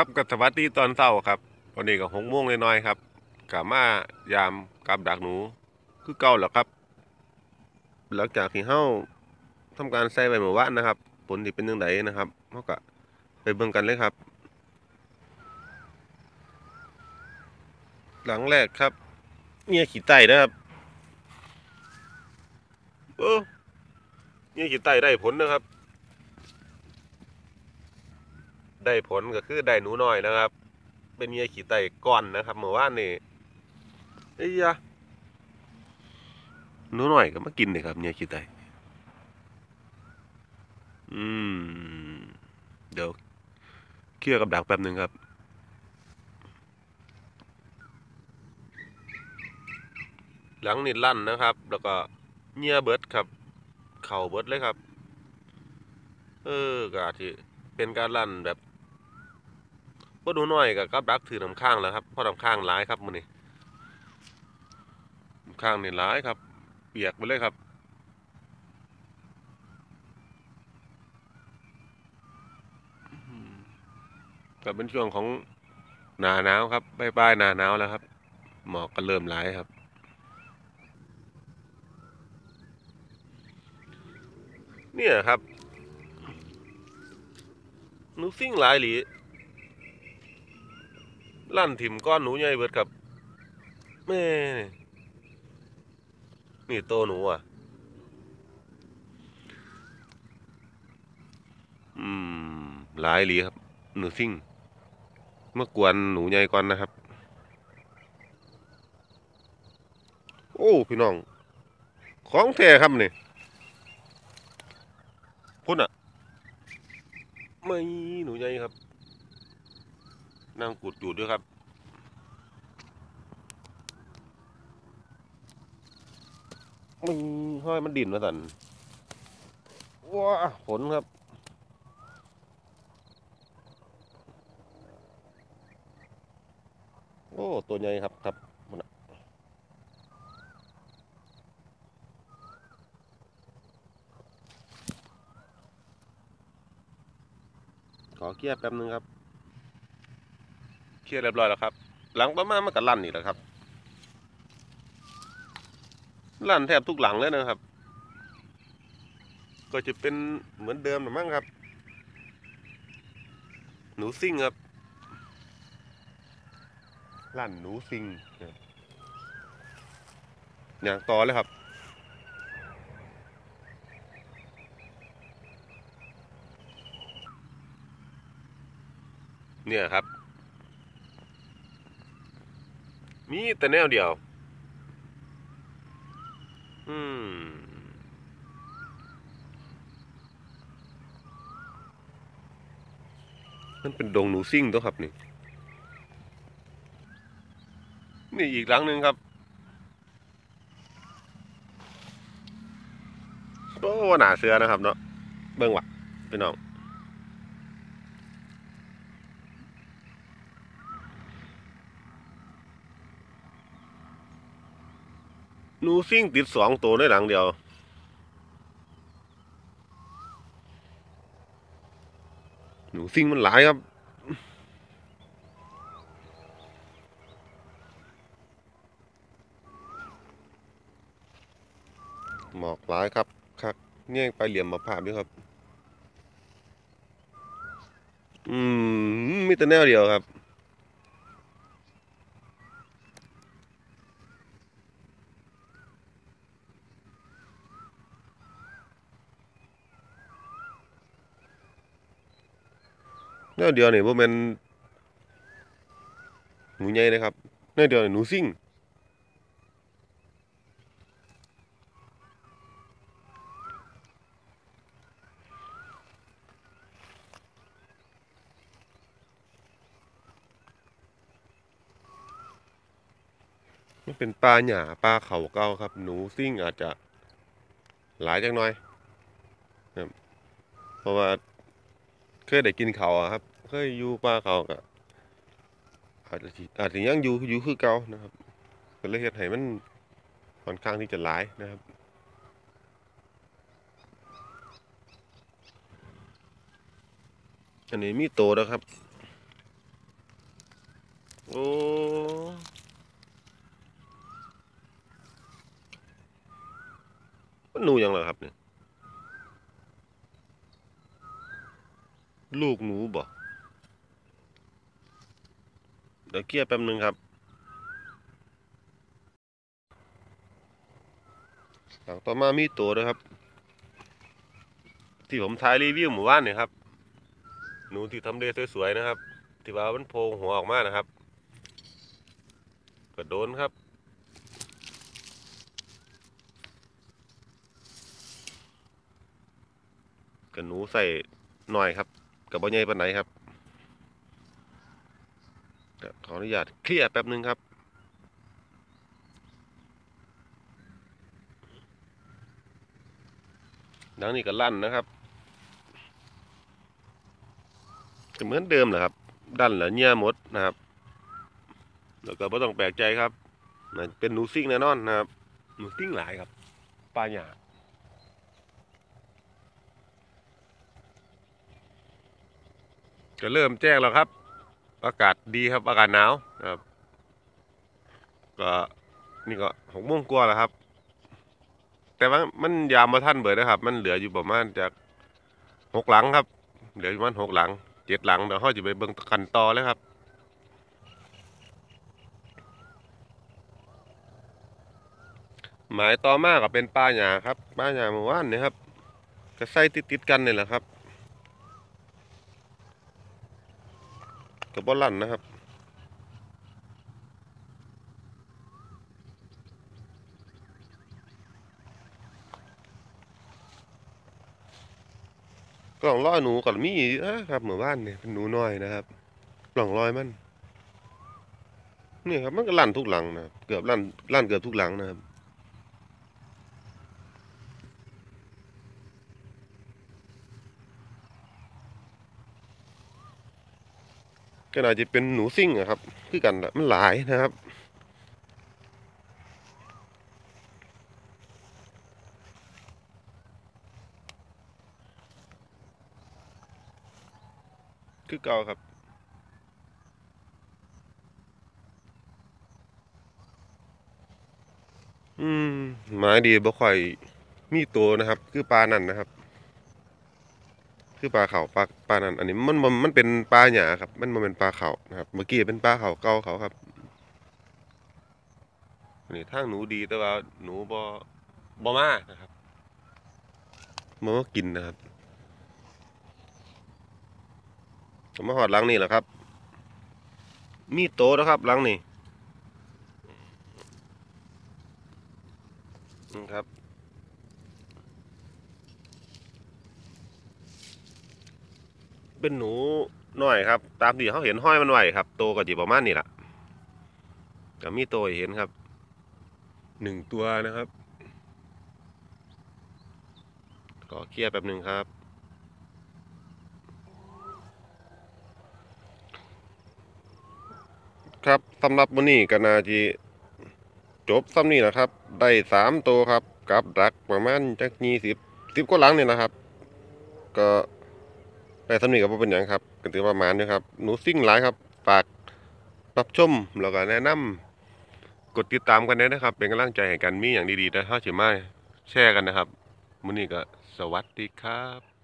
ครับกับสวัสดีตอนเช้าครับวันนี้ก็หกโมงเล่น้อยครับกะมายามกับดักหนู คือเก่าแล้วครับ หลังจากที่เฮาทำการใส่ใบหมู่ว่านนะครับ ผลที่เป็นยังไงนะครับเฮาก็ไปเบิ่งกันเลยครับ หลังแรกครับเนี่ยขี้ไต่นะครับโอ้เนี่ยขี้ไต่ได้ผลนะครับ ได้ผลก็คือได้หนูน้อยนะครับ เป็นเมียขี่ไต่ก่อนนะครับเมื่อวานนี่เอ้ยะหนูน้อยก็มากินเลยครับเมียขี่ไต่อืม เดี๋ยวเคลียร์กับดักแป๊บหนึ่งครับหลังนี่ลั่นนะครับ แล้วก็เงียเบิดครับ เข่าเบิดเลยครับ เออกาที่เป็นการลั่นแบบ พวกหนูน้อยกับกับดักถือน้ำข้างแล้วครับเพราะน้ำข้างร้ายครับมือนี้น้ำข้างนี่ร้ายครับ เปียกไปเลยครับอืมก็เป็นช่วงของหนาหนาวครับใบปลายๆหนาหนาวแล้วครับ หมอกก็เริ่มร้ายครับเนี่ยครับนูซิ่งหลายหลี ลั่นถิ่มก้อนหนูใหญ่เบิดครับแม่นี่โตหนูอะ อืมหลายหลีครับ หนูซิ่ง เมื่อกวนหนูใหญ่ก่อนนะครับ โอ้พี่น้อง ของแท้ครับนี่พุ่นอะ ไม่หนูใหญ่ครับ นั่งกุดอยู่ด้วยครับมีห้อยมันดิ่นมาสันว้าผลครับ โอ้ ตัวใหญ่ครับครับมันขอเกียร์แป๊บนึงครับ เคลียร์เรียบร้อยแล้วครับ หลังประมาณมันก็ลั่นอีกแล้วครับ ลั่นแทบทุกหลังเลยนะครับ ก็จะเป็นเหมือนเดิมหรือมั้งครับ หนูซิ่งครับ ลั่นหนูซิ่งอย่างต่อเลยครับเนี่ยครับ มีแต่แนวเดียว อืม มันเป็นดงหนูซิ่งตัวครับนี่ นี่อีกหลังหนึ่งครับโอ้หนาเสือนะครับเนาะ เบิ่งวะพี่น้อง นูซิ่งติดสองตัวในหลังเดียวหนูซิ่งมันหลายครับหมอกหลายครับคักเนี่ยไปเหลี่ยมมาภาพด้วยครับ อืมมีแต่แนวเดียวครับ แนวเดียวนี่บ่แม่นหนูใหญ่เลยครับแนวเดียวนี่หนูซิ่งมันเป็นปลาหญ้าปลาเขาเก่าครับ หนูซิ่งอาจจะหลายจังหน่อยครับเพราะว่า เคยได้กินเขาครับ เคยอยู่ป่าเขาก็อาจจะอาจจะยังอยู่อยู่คือเก่านะครับก็เลยเฮ็ดให้มันค่อนข้างที่จะหลายนะครับอันนี้มีโตแล้วครับ โอ้มันหนูยังเหรอครับเนี่ย ลูกหนูบ่เดี๋ยวเคลียแป๊บนึงครับหลังต่อมามีตัวด้วยครับ ที่ผมถ่ายรีวิวหมู่บ้านเนี่ยครับ หนูที่ทำเลสวยๆนะครับ ที่ว่ามันโผล่หัวออกมานะครับก็โดนครับกับหนูใส่หน่อยครับ กับบ่ใหญ่ปานไหนครับขออนุญาตเคลียร์แป๊บนึงครับดังนี้ก็ลั่นนะครับก็เหมือนเดิมแหละครับ ดันแล้วเงี่ยหมดนะครับ แล้วก็ไม่ต้องแปลกใจครับ เป็นนูซิ่งแน่นอนนะครับนูซิ่งหลายครับปลาหยา ก็เริ่มแจ้งแล้วครับ อากาศดีครับ อากาศหนาวนะครับ ก็นี่ก็หกโมงกว่าแล้วครับ แต่ว่ามันยามมาท่านเบิดนะครับ มันเหลืออยู่ประมาณจากหกหลังครับ เหลืออยู่ประมาณหกหลังเจ็ดหลังเดี๋ยวเขาจะไปเบิ่งกันต่อเลยครับหมายต่อมาก็เป็นป้าหยาครับป้าหยาเมื่อวานนี่ครับ ก็ใส่ติดติดกันนี่แหละครับ กับบอลลันนะครับกล่องร้อยหนูก็มีอยู่นะครับเหมือนบ้านเนี่ยเป็นหนูน้อยนะครับกล่องร้อยมันนี่ครับมันก็ลั่นทุกหลังนะครับเกือบลั่นลั่นเกือบทุกหลังนะครับ ก็น่าจะเป็นหนูซิ่งอะครับ คือกันแหละมันหลายนะครับ คือเก่าครับอืมหมายดีบ่ค่อยมีตัวนะครับ คือปลานั่นนะครับ คือปลาเขาปลาปลานั่นอันนี้มันมันมันเป็นปลาหยาครับ มันมันเป็นปลาเขานะครับ เมื่อกี้เป็นปลาเขาเก่าเขาครับอันนี้ทางหนูดีแต่ว่าหนูบ่บ่มานะครับบ่มากินนะครับผมมาหอดลังนี่แหละครับ มีโตนะครับลังนี่อืมครับ เป็นหนูน้อยครับ ตามที่เขาเห็นห้อยมันไหวครับ โตก็จีประมาณนี้แหละก็มีโตเห็นครับหนึ่งตัวนะครับก็เคลียร์แป๊บหนึ่งครับ ครับสำหรับวันนี้ก็นาจะจบซ้ำนี่นะครับ ได้สามตัวครับ กับดักประมาณจักยี่สิบสิบกว่าหลังเนี่ยนะครับ ก็ ไปสำนี่ก็บ่เป็นอย่างครับก็ถือประมาณนี้ครับหนูซิ่งหลายครับ ฝากรับชมแล้วก็แนะนำกดติดตามกันด้วยนะครับ เป็นกำลังใจให้กันมีอย่างดีๆนะถ้าเฉยไมาแชร์กันนะครับมื้อนี้ก็สวัสดีครับ